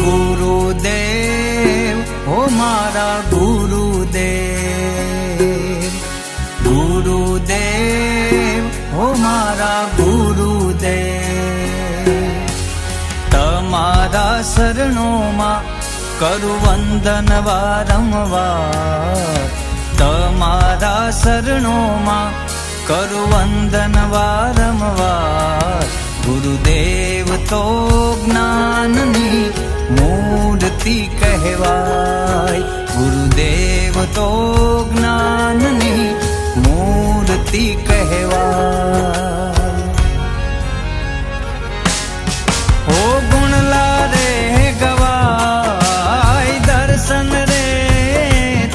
गुरुदेव ओ मारा गुरुदेव। गुरुदे गुरुदे गुरुदे गुरुदे तारा शरणोमाुवन्दनवा मा गुरुदेव तो ज्ञाननी મૂર્તિ કહેવાય. ગુરુદેવ તો જ્ઞાનની મૂર્તિ કહેવાય. ઓ ગુણલા રે ગવાય, દર્શન રે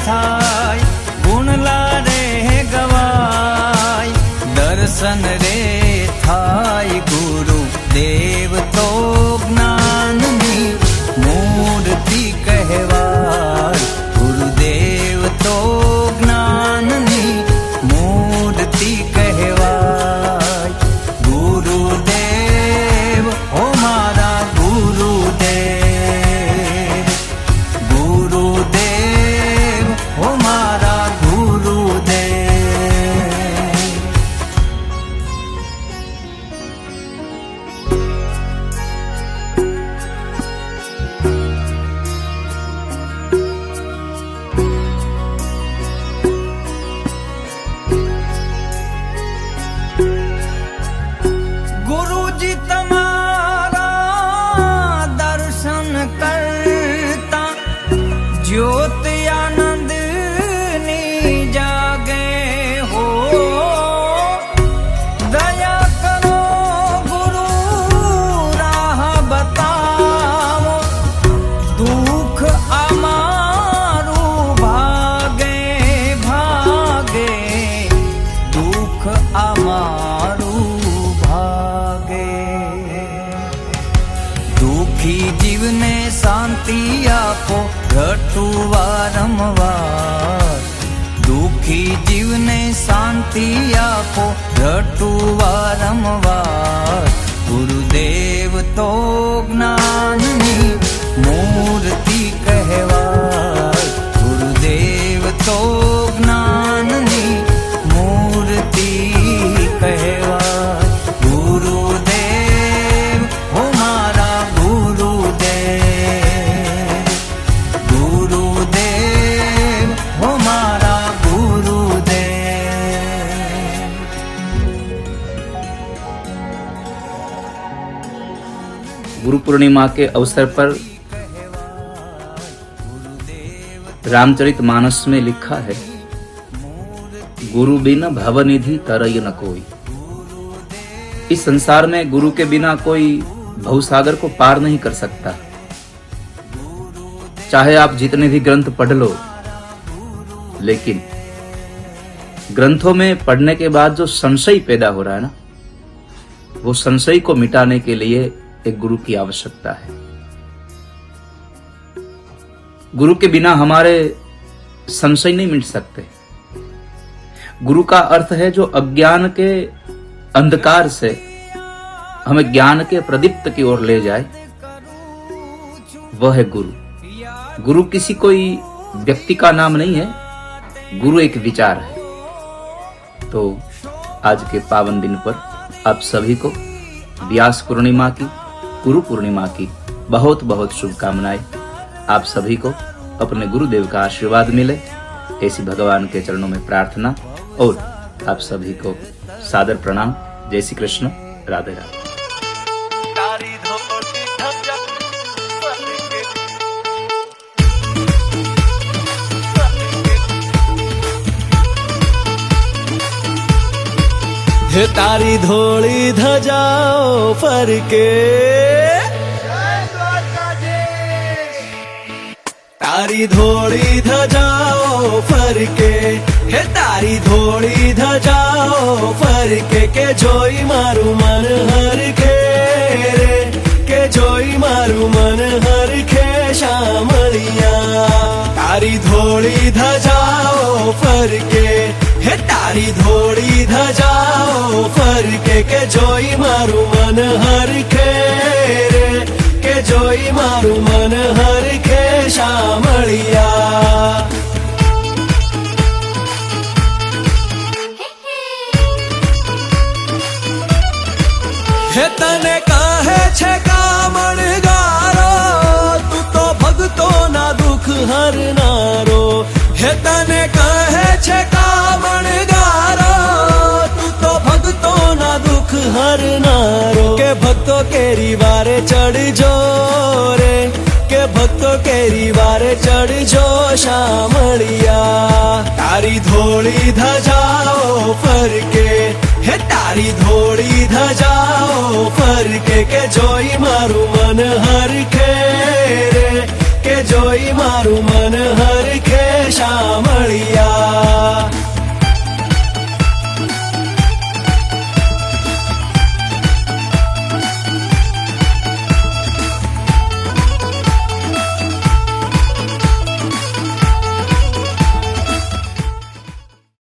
થાય. ગુણલા રે ગવાય, દર્શન રે દુઃખી જીવને શાંતિ આપો રટું વારંવાર દુઃખી જીવને શાંતિ આપો રટું વારંવાર ગુરુદેવ તો જ્ઞાનની મૂર્તિ કહેવાય. ગુરુદેવ તો गुरु पूर्णिमा के अवसर पर रामचरित मानस में लिखा है, गुरु बिना भवनिधि तरय न कोई। इस संसार में गुरु के बिना कोई भवसागर को पार नहीं कर सकता। चाहे आप जितने भी ग्रंथ पढ़ लो, लेकिन ग्रंथों में पढ़ने के बाद जो संशय पैदा हो रहा है ना, वो संशय को मिटाने के लिए एक गुरु की आवश्यकता है। गुरु के बिना हमारे संशय नहीं मिट सकते। गुरु का अर्थ है जो अज्ञान के अंधकार से हमें ज्ञान के प्रदीप्त की ओर ले जाए, वह है गुरु। गुरु किसी कोई व्यक्ति का नाम नहीं है, गुरु एक विचार है। तो आज के पावन दिन पर आप सभी को व्यास पूर्णिमा की गुरु पूर्णिमा की बहुत बहुत शुभकामनाएँ। आप सभी को अपने गुरुदेव का आशीर्वाद मिले। ऐसी भगवान के चरणों में प्रार्थना और आप सभी को सादर प्रणाम। जय श्री कृष्ण। राधे राधे। હે તારી ધોળી ધજાઓ ફરકે. તારી ધોળી ધજાઓ ફરકે. હે તારી ધોળી ધજાઓ ફરકે કે જોઈ મારું મન હરખે કે જોઈ મારું મન હરખે રે, કે જોઈ મારું મન હરખે શામળિયા. હે તને કહે છે કામણ ગારો, તું તો ભગતો ના દુઃખ હરનારો. હે તને કહે છે કેરી વારે ચડજો રે, કે ભક્તો કેરી વારે ચડજો શામળિયા. તારી ધોળી ધજાઓ ફરકે, હે તારી ધોળી ધજાઓ ફરકે, કે જોઈ મારું મન હરખે રે, કે જોઈ મારું મન હરખે શામ